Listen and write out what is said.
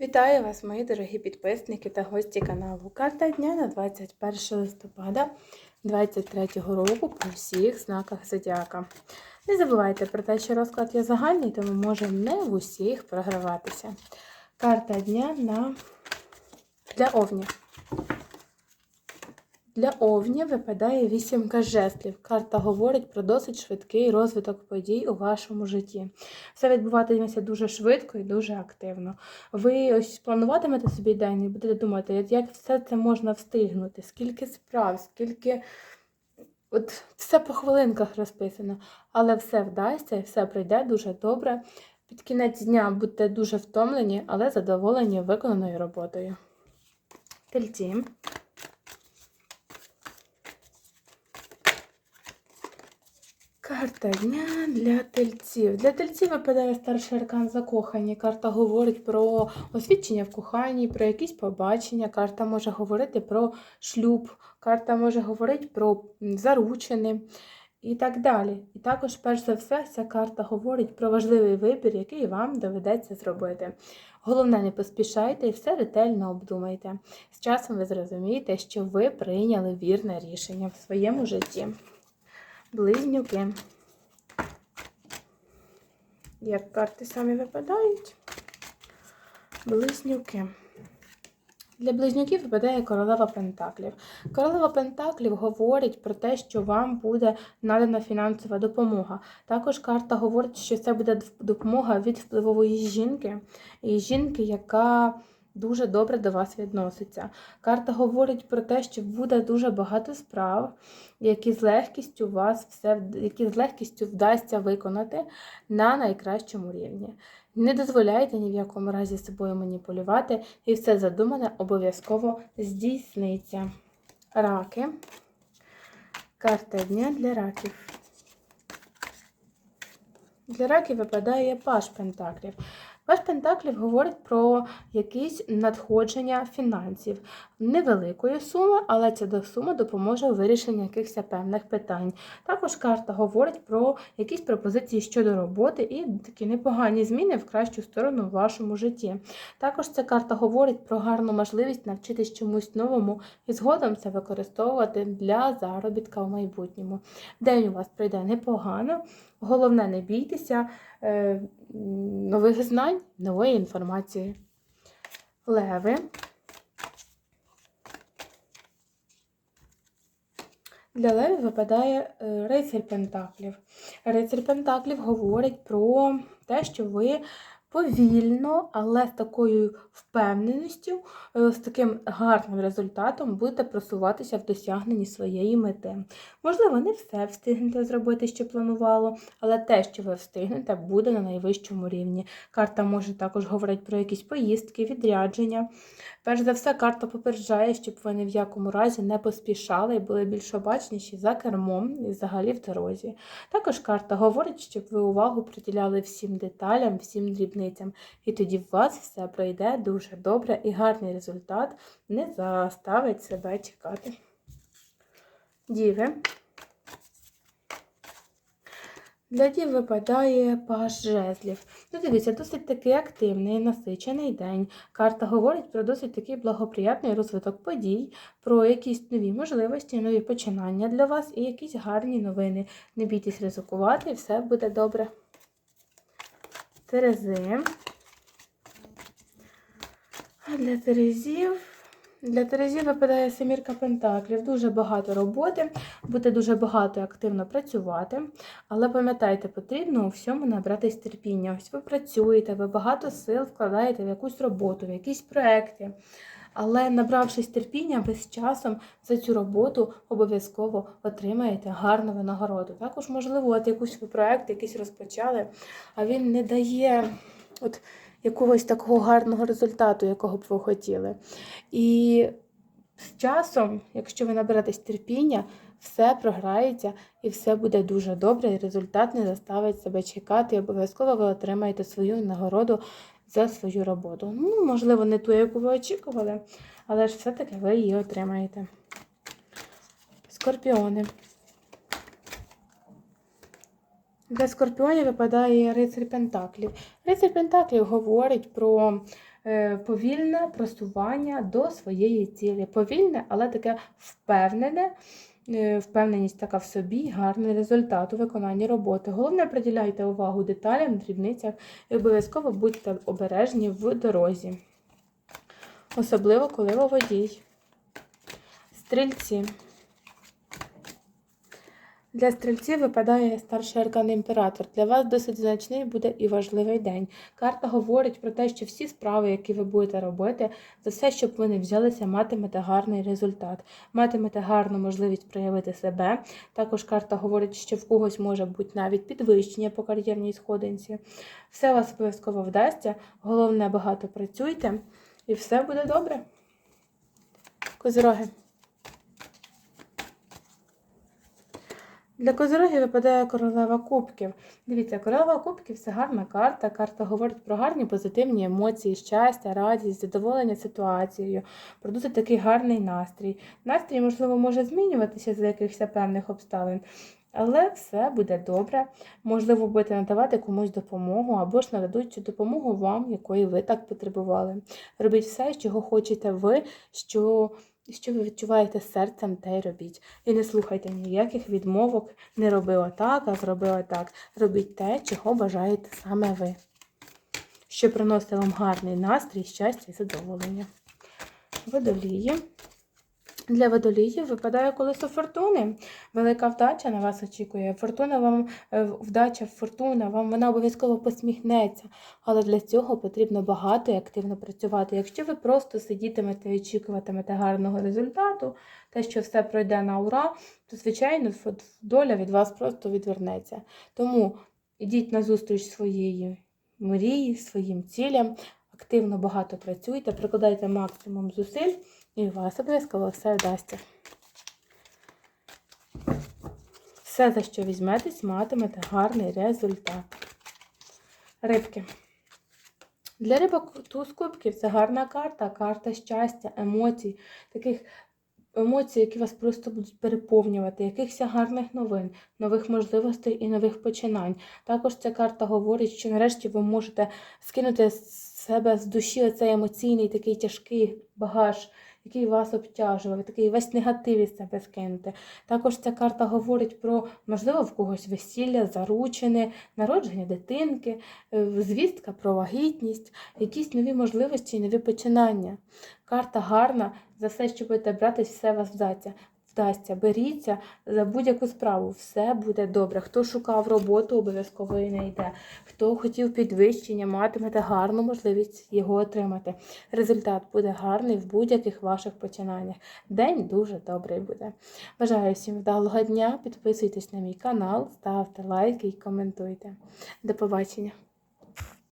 Вітаю вас, мої дорогі підписники та гості каналу. Карта дня на 21 листопада 2023 року по всіх знаках зодіака. Не забувайте про те, що розклад є загальний, тому може не в усіх програватися. Карта дня на для овнів. Для овнів випадає вісімка жезлів. Карта говорить про досить швидкий розвиток подій у вашому житті. Все відбуватиметься дуже швидко і дуже активно. Ви ось плануватимете собі день і будете думати, як все це можна встигнути, скільки справ, скільки. От все по хвилинках розписано, але все вдасться і все пройде дуже добре. Під кінець дня будете дуже втомлені, але задоволені виконаною роботою. Тельці. Карта дня для тельців. Для тельців випадає старший аркан закохані. Карта говорить про освідчення в коханні, про якісь побачення. Карта може говорити про шлюб, карта може говорити про заручини і так далі. І також, перш за все, ця карта говорить про важливий вибір, який вам доведеться зробити. Головне, не поспішайте і все ретельно обдумайте. З часом ви зрозумієте, що ви прийняли вірне рішення в своєму житті. Близнюки. Як карти самі випадають? Близнюки. Для близнюків випадає королева Пентаклів. Королева Пентаклів говорить про те, що вам буде надана фінансова допомога. Також карта говорить, що це буде допомога від впливової жінки, і жінки, яка дуже добре до вас відноситься. Карта говорить про те, що буде дуже багато справ, які з легкістю вас все які з легкістю вдасться виконати на найкращому рівні. Не дозволяйте ні в якому разі собою маніпулювати, і все задумане обов'язково здійсниться. Раки. Карта дня для раків. Для раків випадає паш пентаклів. Паш Пентаклів говорить про якісь надходження фінансів. Невеликої суми, але ця сума допоможе у вирішенні якихось певних питань. Також карта говорить про якісь пропозиції щодо роботи і такі непогані зміни в кращу сторону в вашому житті. Також ця карта говорить про гарну можливість навчитись чомусь новому і згодом це використовувати для заробітка в майбутньому. День у вас пройде непогано. Головне, не бійтеся е, нових знань, нової інформації. Леви. Для левів випадає е, рицарь Пентаклів. Рицарь Пентаклів говорить про те, що ви повільно, але з такою впевненістю, е, з таким гарним результатом будете просуватися в досягненні своєї мети. Можливо, не все встигнете зробити, що планувало, але те, що ви встигнете, буде на найвищому рівні. Карта може також говорити про якісь поїздки, відрядження. Перш за все, карта попереджає, щоб ви ні в якому разі не поспішали і були більш обачніші за кермом і взагалі в дорозі. Також карта говорить, щоб ви увагу приділяли всім деталям, всім дрібницям, і тоді в вас все пройде дуже добре і гарний результат не заставить себе чекати. Діви. Для дів випадає паш жезлів. Ну, дивіться, досить такий активний, насичений день. Карта говорить про досить такий благоприятний розвиток подій, про якісь нові можливості, нові починання для вас і якісь гарні новини. Не бійтесь ризикувати, все буде добре. Терези. А для Терезів. Для Терезів випадає семірка пентаклів, дуже багато роботи, буде дуже багато і активно працювати. Але пам'ятайте, потрібно у всьому набратись терпіння. Ось ви працюєте, ви багато сил вкладаєте в якусь роботу, в якісь проекти. Але набравшись терпіння, ви з часом за цю роботу обов'язково отримаєте гарну винагороду. Також, можливо, от якийсь ви проект якийсь розпочали, а він не дає от якогось такого гарного результату, якого б ви хотіли. І з часом, якщо ви наберетесь терпіння, все програється і все буде дуже добре, і результат не заставить себе чекати. І обов'язково ви отримаєте свою нагороду за свою роботу. Ну, можливо, не ту, яку ви очікували, але ж все-таки ви її отримаєте. Скорпіони. Для скорпіонів випадає рицарь Пентаклів. Рицарь Пентаклів говорить про е, повільне просування до своєї цілі. Повільне, але таке впевнене. Е, Впевненість така в собі, гарний результат у виконанні роботи. Головне, приділяйте увагу деталям, дрібницях і обов'язково будьте обережні в дорозі. Особливо, коли ви водій. Стрільці. Для стрільців випадає старший аркан імператор. Для вас досить значний буде і важливий день. Карта говорить про те, що всі справи, які ви будете робити, за все, щоб ви не взялися, матимете гарний результат, матимете гарну можливість проявити себе. Також карта говорить, що в когось може бути навіть підвищення по кар'єрній сходинці. Все вас обов'язково вдасться. Головне, багато працюйте, і все буде добре. Козироги. Для козирогів випадає королева кубків. Дивіться, королева кубків це гарна карта. Карта говорить про гарні позитивні емоції, щастя, радість, задоволення ситуацією, про досить такий гарний настрій. Настрій, можливо, може змінюватися за якихось певних обставин. Але все буде добре. Можливо, будете надавати комусь допомогу, або ж нададуть цю допомогу вам, якої ви так потребували. Робіть все, чого хочете ви, що що ви відчуваєте серцем, те й робіть. І не слухайте ніяких відмовок, не робила так, а зробила так. Робіть те, чого бажаєте саме ви. Що приносить вам гарний настрій, щастя і задоволення. Водолії. Для водоліїв випадає колесо фортуни. Велика вдача на вас очікує. Фортуна вам, е, вдача, фортуна, вам вона обов'язково посміхнеться. Але для цього потрібно багато і активно працювати. Якщо ви просто сидітимете і очікуватимете гарного результату, те, що все пройде на ура, то, звичайно, доля від вас просто відвернеться. Тому ідіть на зустріч своєї мрії, своїм цілям, активно багато працюйте, прикладайте максимум зусиль. І у вас обов'язково все вдасться. Все, за що візьметесь, матимете гарний результат. Рибки. Для рибок туз кубків це гарна карта, карта щастя, емоцій, таких емоцій, які вас просто будуть переповнювати, якихось гарних новин, нових можливостей і нових починань. Також ця карта говорить, що нарешті ви можете скинути з себе з душі оцей емоційний такий тяжкий багаж, який вас обтяжував, такий весь негатив із себе скинути. Також ця карта говорить про, можливо, в когось весілля, заручини, народження дитинки, е, звістка про вагітність, якісь нові можливості і нові починання. Карта гарна, за все, що будете братись, все вас вдасться. Вдасться, беріться за будь-яку справу, все буде добре. Хто шукав роботу, обов'язково її знайде. Хто хотів підвищення, матимете гарну можливість його отримати. Результат буде гарний в будь-яких ваших починаннях. День дуже добрий буде. Бажаю всім вдалого дня. Підписуйтесь на мій канал, ставте лайки і коментуйте. До побачення!